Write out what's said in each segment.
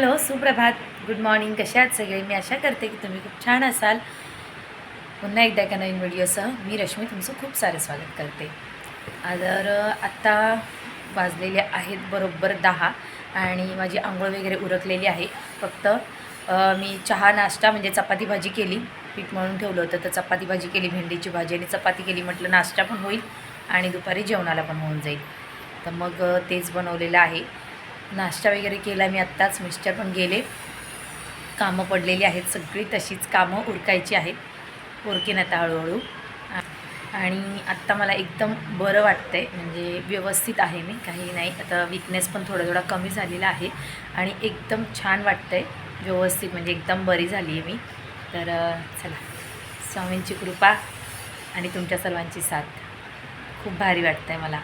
Hello सुप्रभात. Good morning कशा आहात सगळे? मी आशा करते की तुम्ही खूप छान असाल. पुन्हा एकदा एका नवीन व्हिडिओसह मी रश्मी तुमचं खूप सारं स्वागत करते. आ, तर आत्ता वाजलेले आहेत बरोबर दहा आणि माझी आंघोळ वगैरे उरकलेली आहे. फक्त मी चहा नाश्ता म्हणजे चपाती भाजी केली. पीठ मळून ठेवलं होतं तर चपाती भाजी केली भेंडीची भाजी आणि चपाती केली. म्हटलं नाश्ता पण होईल आणि दुपारी जेवणाला पण होऊन जाईल. तर मग तेच बनवलेलं आहे. नाश्ता वगैरे केला मी आत्ताच मिस्टर पण गेले. कामं पडलेली आहेत सगळी तशीच कामं उरकायची आहेत. उरकेन आता हळूहळू. आणि आत्ता मला एकदम बरं वाटतं आहे म्हणजे व्यवस्थित आहे मी काही नाही. आता विकनेस पण थोडा थोडा कमी झालेला आहे आणि एकदम छान वाटतं आहे व्यवस्थित म्हणजे एकदम बरी झाली आहे मी. तर चला स्वामींची कृपा आणि तुमच्या सर्वांची साथ. खूप भारी वाटतं आहे मला.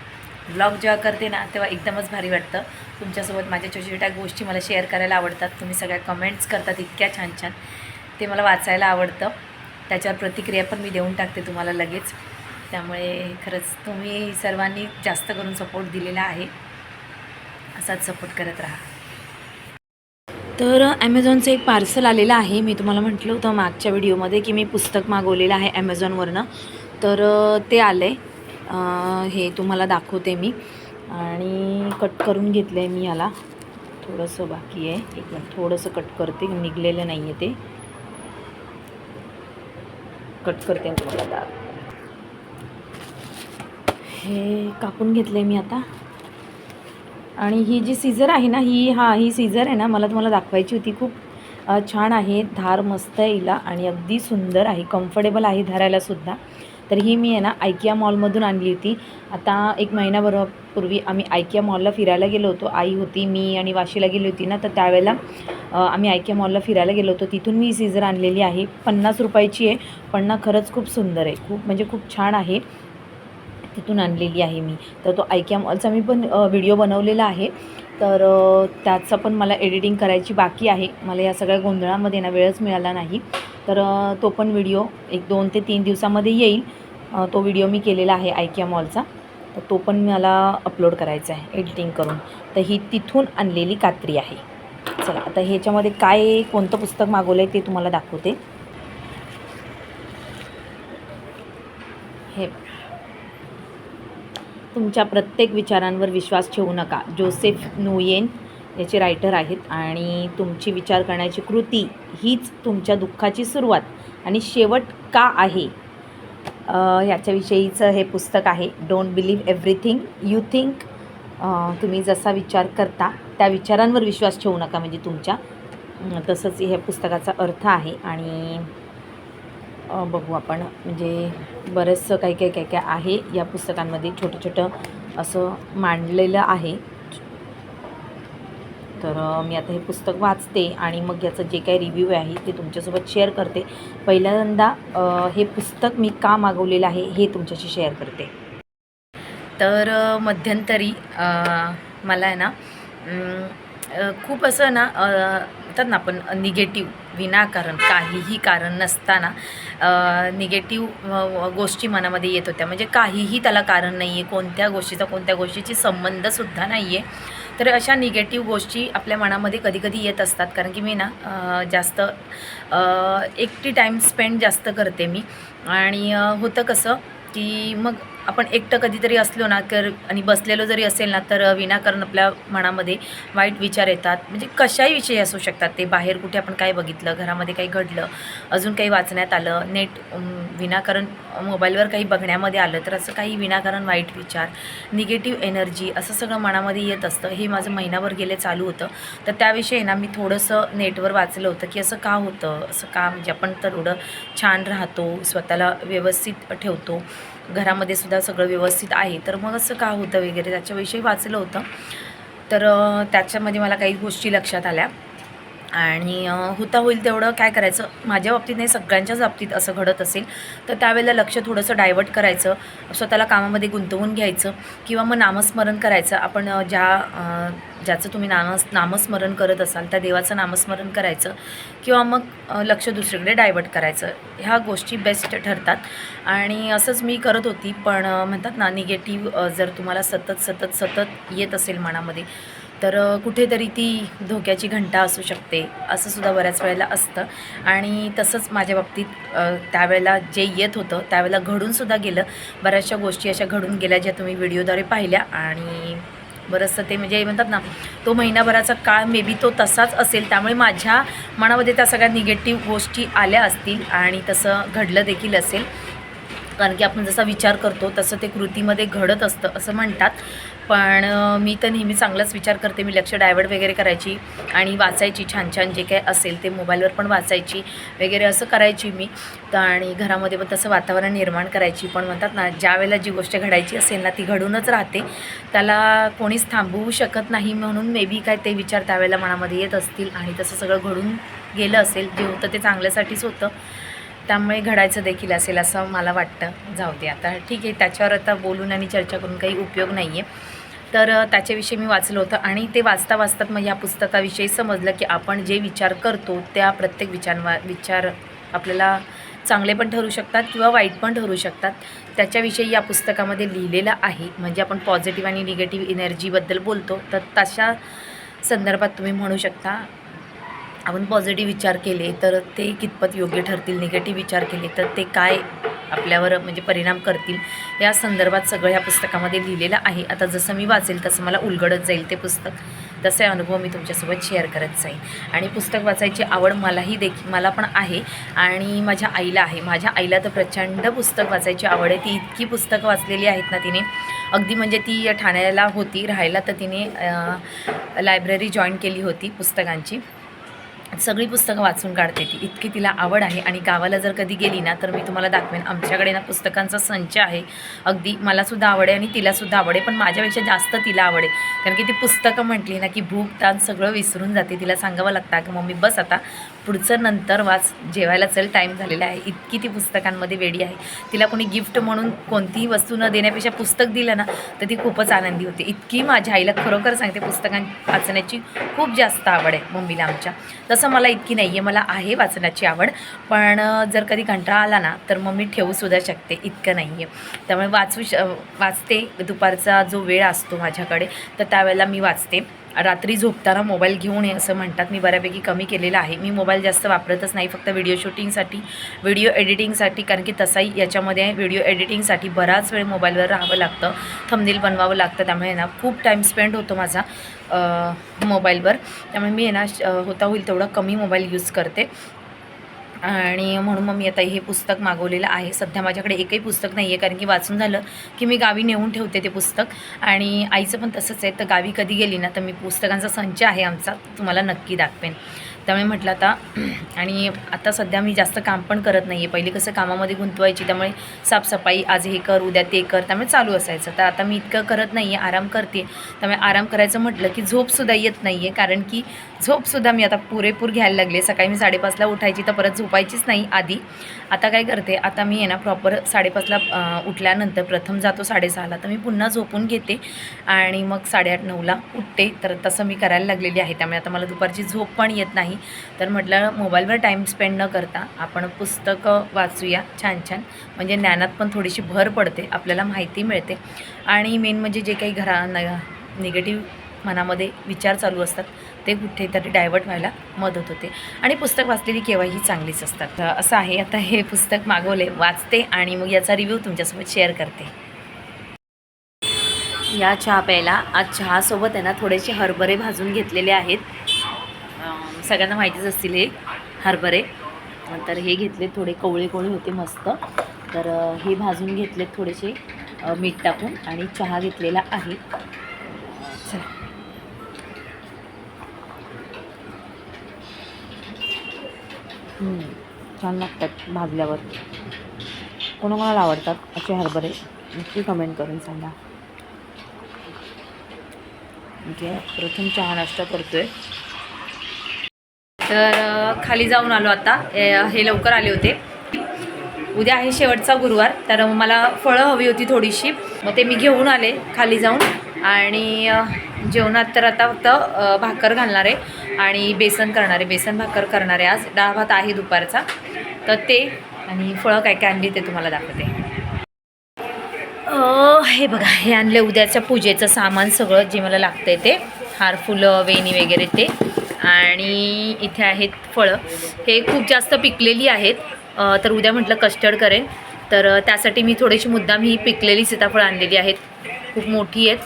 ब्लॉग जेव्हा करते ना तेव्हा एकदमच भारी वाटतं. तुमच्यासोबत माझ्या छोट्या छोट्या गोष्टी मला शेअर करायला आवडतात. तुम्ही सगळ्या कमेंट्स करतात इतक्या छान छान. ते मला वाचायला आवडतं. त्याच्यावर प्रतिक्रिया पण मी देऊन टाकते तुम्हाला लगेच. त्यामुळे खरंच तुम्ही सर्वांनी जास्त करून सपोर्ट दिलेला आहे. असाच सपोर्ट करत राहा. तर ॲमेझॉनचं एक पार्सल आलेलं आहे. मी तुम्हाला म्हटलं होतं मागच्या व्हिडिओमध्ये की मी पुस्तक मागवलेलं आहे ॲमेझॉनवरनं तर ते आलं आहे हे तुम्हाला दाखवते मी. आणि कट करून घेतलं आहे मी याला. थोडंसं बाकी आहे. एक मिनिट थोडंसं कट करते. निघलेलं नाही आहे ते. कट करते तुम्हाला दाख हे कापून घेतलं आहे मी आता. आणि ही जी सीझर आहे ना ही हा ही सीझर आहे ना मला तुम्हाला दाखवायची होती खूप छान आहे. धार मस्त आहे हिला. आणि अगदी सुंदर आहे. कम्फर्टेबल आहे धरायलासुद्धा तर ही मी आहे ना आयकिया मॉलमधून आणली होती. आता एक महिनाभरापूर्वी आम्ही आयकिया मॉलला फिरायला गेलो होतो. आई होती मी आणि वाशीला गेली होती ना तर त्यावेळेला आम्ही आयकिया मॉलला फिरायला गेलो होतो. तिथून मी सीझर आणलेली आहे. पन्नास रुपयाची आहे पण ना खरंच खूप सुंदर आहे. खूप म्हणजे खूप छान आहे. तिथून आणलेली आहे मी. तर तो आयकिया मॉलचा मी पण व्हिडिओ बनवलेला आहे. तर त्याचं पण मला एडिटिंग करायची बाकी आहे. मला या सगळ्या गोंधळामध्ये ना वेळच मिळाला नाही. तर तो पण व्हिडिओ एक दोन ते तीन दिवसामध्ये येईल. तो व्हिडिओ मी केलेला आहे आयकिया मॉलचा. तर तो पण मला अपलोड करायचा आहे एडिटिंग करून. तर ही तिथून आणलेली कात्री आहे. चला आता ह्याच्यामध्ये काय कोणतं पुस्तक मागवलं आहे ते तुम्हाला दाखवते. हे तुमच्या प्रत्येक विचारांवर विश्वास ठेवू नका. जोसेफ नुयेन याचे रायटर आहेत आणि तुमची विचार करण्याची कृती हीच तुमच्या दुःखाची सुरुवात. आणि शेवट का आहे? ह्याच्याविषयीचं हे पुस्तक आहे don't believe everything you think तुम्ही जसा विचार करता त्या विचारांवर विश्वास ठेवू नका म्हणजे तुमच्या तसंच ह्या पुस्तकाचा अर्थ आहे. आणि बघू आपण म्हणजे बरंचसं काही काही काय काय आहे या पुस्तकांमध्ये छोटं छोटं असं मांडलेलं आहे. तर मी आता हे पुस्तक वाचते आणि मग याचं जे काही रिव्ह्यू आहे ते तुमच्यासोबत शेअर करते. पहिल्यांदा हे पुस्तक मी का मागवलेलं आहे हे तुमच्याशी शेअर करते. तर मध्यंतरी मला आहे ना खूप असं ना म्हणतात ना आपण निगेटिव्ह विनाकारण काहीही कारण नसताना निगेटिव्ह गोष्टी मनामध्ये येत होत्या. म्हणजे काहीही त्याला कारण नाही आहे कोणत्या गोष्टीचा कोणत्या गोष्टीची संबंधसुद्धा नाही आहे तर अशा निगेटिव्ह गोष्टी आपल्या मनामध्ये कधी कधी येत असतात. कारण की मी ना जास्त एकटी टाईम स्पेंड जास्त करते मी. आणि होतं कसं की मग आपण एकटं कधीतरी असलो ना तर आणि बसलेलो जरी असेल ना तर विनाकारण आपल्या मनामध्ये वाईट विचार येतात. म्हणजे कशाही विषयी असू शकतात ते. बाहेर कुठे आपण काय बघितलं घरामध्ये काही घडलं अजून काही वाचण्यात आलं नेट विनाकारण मोबाईलवर काही बघण्यामध्ये आलं तर असं काही विनाकारण वाईट विचार निगेटिव्ह एनर्जी असं सगळं मनामध्ये येत असतं. हे माझं महिनाभर गेले चालू होतं. तर त्याविषयी ना मी थोडंसं नेटवर वाचलं होतं की असं का होतं? असं का? म्हणजे आपण तर एवढं छान राहतो स्वतःला व्यवस्थित ठेवतो. घरामध्ये सुद्धा सगळं व्यवस्थित आहे. तर मग असं का होतं वगैरे त्याच्याविषयी वाचलं होतं. तर त्याच्यामध्ये मला काही गोष्टी लक्षात आल्या. आणि होता होईल तेवढं काय करायचं? माझ्या बाबतीत नाही सगळ्यांच्याच बाबतीत असं घडत असेल. तर त्यावेळेला लक्ष थोडंसं डायवर्ट करायचं. स्वतःला कामामध्ये गुंतवून घ्यायचं किंवा मग नामस्मरण करायचं. आपण ज्या ज्याचं तुम्ही नामस् नामस्मरण करत असाल त्या देवाचं नामस्मरण करायचं किंवा मग लक्ष दुसरीकडे डायवर्ट करायचं. ह्या गोष्टी बेस्ट ठरतात. आणि असंच मी करत होती. पण म्हणतात ना निगेटिव्ह जर तुम्हाला सतत सतत सतत येत असेल मनामध्ये तर कुठेतरी ती धोक्याची घंटा असू शकते असं सुद्धा बऱ्याच वेळेला असतं. आणि तसंच माझ्या बाबतीत त्यावेळेला जे येत होतं त्यावेळेला घडूनसुद्धा गेलं. बऱ्याचशा गोष्टी अशा घडून गेल्या ज्या तुम्ही व्हिडिओद्वारे पाहिल्या. आणि बरंचसं ते म्हणजे म्हणतात ना तो महिनाभराचा काळ मे बी तो तसाच असेल. त्यामुळे माझ्या मनामध्ये त्या सगळ्या निगेटिव्ह गोष्टी आल्या असतील आणि तसं घडलं देखील असेल. कारण की आपण जसा विचार करतो तसं ते कृतीमध्ये घडत असतं असं म्हणतात. पण मी तर नेहमी चांगलाच विचार करते मी लक्ष डायवर्ट वगैरे करायची आणि वाचायची छान छान जे काय असेल ते मोबाईलवर पण वाचायची वगैरे असं करायची मी. तर आणि घरामध्ये पण तसं वातावरण निर्माण करायची. पण म्हणतात ना ज्या वेळेला जी गोष्ट घडायची असेल ना ती घडूनच राहते. त्याला कोणीच थांबवू शकत नाही म्हणून मे बी काय ते विचार त्यावेळेला मनामध्ये येत असतील आणि तसं सगळं घडून गेलं असेल जे होतं ते चांगल्यासाठीच होतं. त्यामुळे घडायचं देखील असेल असं मला वाटतं. जाऊ दे आता. ठीक आहे त्याच्यावर आता बोलून आणि चर्चा करून काही उपयोग नाही आहे तर त्याच्याविषयी मी वाचलं होतं आणि ते वाचता वाचतात मग या पुस्तकाविषयी समजलं की आपण जे विचार करतो त्या प्रत्येक विचारवा विचार आपल्याला चांगले पण ठरू शकतात किंवा वाईट पण ठरू शकतात. त्याच्याविषयी या पुस्तकामध्ये लिहिलेलं आहे. म्हणजे आपण पॉझिटिव्ह आणि निगेटिव्ह एनर्जीबद्दल बोलतो तर तशा संदर्भात तुम्ही म्हणू शकता आपण पॉझिटिव्ह विचार केले तर ते कितपत योग्य ठरतील निगेटिव्ह विचार केले तर ते काय आपल्यावर म्हणजे परिणाम करतील. या संदर्भात सगळं ह्या पुस्तकामध्ये लिहिलेलं आहे. आता जसं मी वाचेल तसं मला उलगडत जाईल ते पुस्तक. तसे अनुभव मी तुमच्यासोबत शेअर करत जाईल आणि पुस्तक वाचायची आवड मलाही देखील मला पण आहे. आणि माझ्या आईला आहे. माझ्या आईला तर प्रचंड पुस्तक वाचायची आवड आहे. ती इतकी पुस्तकं वाचलेली आहेत ना तिने. अगदी म्हणजे ती ठाण्याला होती. राहायला तर तिने लायब्ररी जॉईन केली होती पुस्तकांची. सगळी पुस्तकं वाचून काढते ती. इतकी तिला आवड आहे आणि गावाला जर कधी गेली ना तर मी तुम्हाला दाखवेन. आमच्याकडे ना पुस्तकांचा संच आहे. अगदी मलासुद्धा आवड आहे आणि तिलासुद्धा आवड आहे. पण माझ्यापेक्षा जास्त तिला आवड आहे. कारण की ती पुस्तकं म्हटली ना की भूक ताण सगळं विसरून जाते. तिला सांगावं लागतं की मम्मी बस आता. पुढचं नंतर वाच जेवायला चल टाईम झालेला आहे. इतकी ती पुस्तकांमध्ये वेडी आहे. तिला कोणी गिफ्ट म्हणून कोणतीही वस्तू न देण्यापेक्षा पुस्तक दिलं ना तर ती खूपच आनंदी होते. इतकी माझ्या आईला खरोखर सांगते पुस्तकां वाचण्याची खूप जास्त आवड आहे मम्मीला आमच्या. तसं मला इतकी नाही आहे मला आहे वाचण्याची आवड. पण जर कधी कंटाळा आला ना तर मग मी ठेवूसुद्धा शकते इतकं नाही आहे त्यामुळे वाचू श वाचते. दुपारचा जो वेळ असतो माझ्याकडे तर त्यावेळेला मी वाचते. रात्री झोपताना मोबाईल घेऊन ये असं म्हणतात. मी बऱ्यापैकी कमी केलेलं आहे. मी मोबाईल जास्त वापरतच नाही फक्त व्हिडिओ शूटिंगसाठी व्हिडिओ एडिटिंगसाठी कारण की तसाही याच्यामध्ये व्हिडिओ एडिटिंगसाठी बराच वेळ मोबाईलवर राहावं लागतं. थंबनेल बनवावं लागतं. त्यामुळे ना खूप टाईम स्पेंड होतो माझा मोबाईलवर. त्यामुळे मी आहे ना श- होता होईल तेवढा कमी मोबाईल यूज करते. आणि म्हणून मग मी आता हे पुस्तक मागवलेलं आहे. सध्या माझ्याकडे एकही पुस्तक नाही आहे कारण की वाचून झालं की मी गावी नेऊन ठेवते ते पुस्तक. आणि आईचं पण तसंच आहे तर गावी कधी गेली ना तर मी पुस्तकांचा संच आहे आमचा तुम्हाला नक्की दाखवेन. त्यामुळे म्हटलं आता आणि आता सध्या मी जास्त काम पण करत नाही आहे पहिले कसं कामामध्ये गुंतवायची त्यामुळे साफसफाई आज हे कर उद्या ते कर त्यामुळे चालू असायचं. तर आता मी इतकं करत नाही आहे आराम करते. त्यामुळे आराम करायचं म्हटलं की झोपसुद्धा येत नाही आहे कारण की झोपसुद्धा मी आता पुरेपूर घ्यायला लागले सकाळी मी साडेपाचला उठायची तर परत झोपायचीच नाही आधी. आता काय करते आता मी आहे ना प्रॉपर साडेपाचला उठल्यानंतर प्रथम जातो साडेसहाला. तर मी पुन्हा झोपून घेते आणि मग साडेआठ नऊला उठते. तर तसं मी करायला लागलेली आहे. त्यामुळे आता मला दुपारची झोप पण येत नाही. तर म्हटलं मोबाईलवर टाईम स्पेंड न करता आपण पुस्तकं वाचूया छान छान. म्हणजे ज्ञानात पण थोडीशी भर पडते आपल्याला माहिती मिळते. आणि मेन म्हणजे जे काही घरा न निगेटिव्ह मनामध्ये विचार चालू असतात ते कुठेतरी डायवर्ट व्हायला मदत होते. आणि पुस्तक वाचलेली केव्हाही चांगलीच असतात. तर असं आहे आता हे पुस्तक मागवले वाचते आणि मग याचा रिव्ह्यू तुमच्यासोबत शेअर करते. या चहा प्यायला आज चहासोबत आहे ना थोडेसे हरभरे भाजून घेतलेले आहेत. सगळ्यांना माहितीच असतील हे हरभरे. तर हे घेतले थोडे कवळे कवळे होते मस्त. तर हे भाजून घेतलेत थोडेसे मीठ टाकून आणि चहा घेतलेला आहे. चला. छान लागतात भाजल्यावर. कोणाकोणाला आवडतात असे हरभरे नक्की कमेंट करून सांगा. ओके प्रथम चहा नाश्ता करतोय. तर खाली जाऊन आलो आता. ए- हे लवकर आले होते. उद्या आहे शेवटचा गुरुवार तर मला फळं हवी होती थोडीशी. मग ते मी घेऊन आले खाली जाऊन. आणि जेवणात तर आता फक्त भाकर घालणार आहे आणि बेसन करणार. आहे बेसन भाकर करणार आहे आज. डाळ भात आहे दुपारचा. तर ते आणि फळं काय काय आणली ते तुम्हाला दाखवते. हे बघा हे आणले उद्याच्या पूजेचं सामान सगळं जे मला लागतं आहे ते. हार फुलं वेणी वगैरे ते. आणि इथे आहेत फळं. हे खूप जास्त पिकलेली आहेत. तर उद्या म्हटलं कस्टर्ड करेन. तर त्यासाठी मी थोडीशी मुद्दाम ही पिकलेली सीताफळं आणलेली आहेत. खूप मोठी आहेत.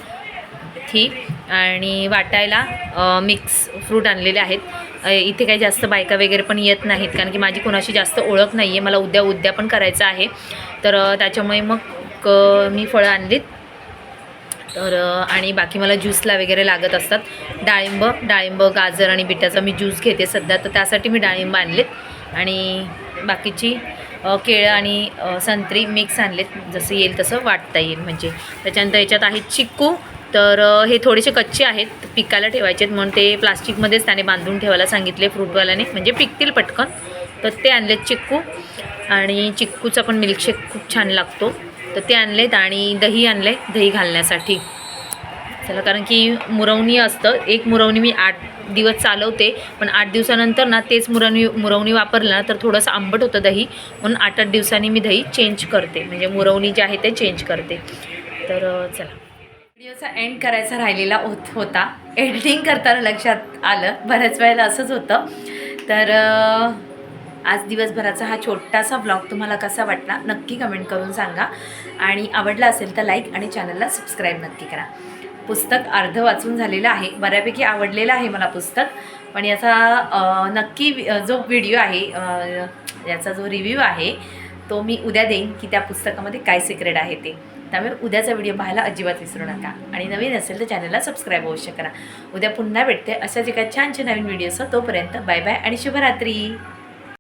ही आणि वाटायला मिक्स फ्रूट आणलेले आहेत. इथे काही जास्त बायका वगैरे पण येत नाहीत कारण की माझी कोणाशी जास्त ओळख नाही आहे मला उद्या उद्या पण करायचं आहे. तर त्याच्यामुळे मग मी फळं आणलीत. तर आणि बाकी मला ज्यूसला वगैरे लागत असतात. डाळिंब डाळिंब गाजर आणि बिटाचा मी ज्यूस घेते सध्या. तर त्यासाठी मी डाळिंब आणलेत. आणि बाकीची केळं आणि संत्री मिक्स आणलेत. जसं येईल तसं वाटता येईल. म्हणजे त्याच्यानंतर याच्यात आहे चिक्कू तर हे थोडेसे कच्चे आहेत पिकायला ठेवायचे आहेत म्हणून ते प्लास्टिकमध्येच त्याने बांधून ठेवायला सांगितले फ्रूटवाल्याने म्हणजे पिकतील पटकन. तर ते आणलेत चिक्कू आणि चिक्कूचा पण मिल्कशेक खूप छान लागतो. तर ते आणलेत आणि दही आणले दही घालण्यासाठी. चला कारण की मुरवणी असतं एक मुरवणी मी आठ दिवस चालवते पण आठ दिवसानंतर ना तेच मुरवणी मुरवणी वापरलं ना तर थोडंसं आंबट होतं दही म्हणून आठ आठ दिवसांनी मी दही चेंज करते. म्हणजे मुरवणी जे आहे ते चेंज करते. तर चला. व्हिडिओचा एंड करायचा राहिलेला होत होता. एडिटिंग करताना लक्षात आलं. बऱ्याच वेळेला असंच होतं. तर आज दिवसभराचा हा छोटासा ब्लॉग तुम्हाला कसा वाटला नक्की कमेंट करून सांगा. आणि आवडला असेल तर लाईक आणि चॅनलला सबस्क्राईब नक्की करा. पुस्तक अर्ध वाचून झालेलं आहे. बऱ्यापैकी आवडलेलं आहे मला पुस्तक. पण याचा नक्की जो व्हिडिओ आहे याचा जो रिव्ह्यू आहे तो मी उद्या देईन की त्या पुस्तकामध्ये काय सिक्रेट आहे ते. त्यामुळे उद्याचा व्हिडिओ पाहायला अजिबात विसरू नका. आणि नवीन असेल तर चॅनलला सबस्क्राईब अवश्य करा. उद्या पुन्हा भेटते अशाच एका छान छान नवीन व्हिडिओसह तोपर्यंत बाय बाय आणि शुभरात्री.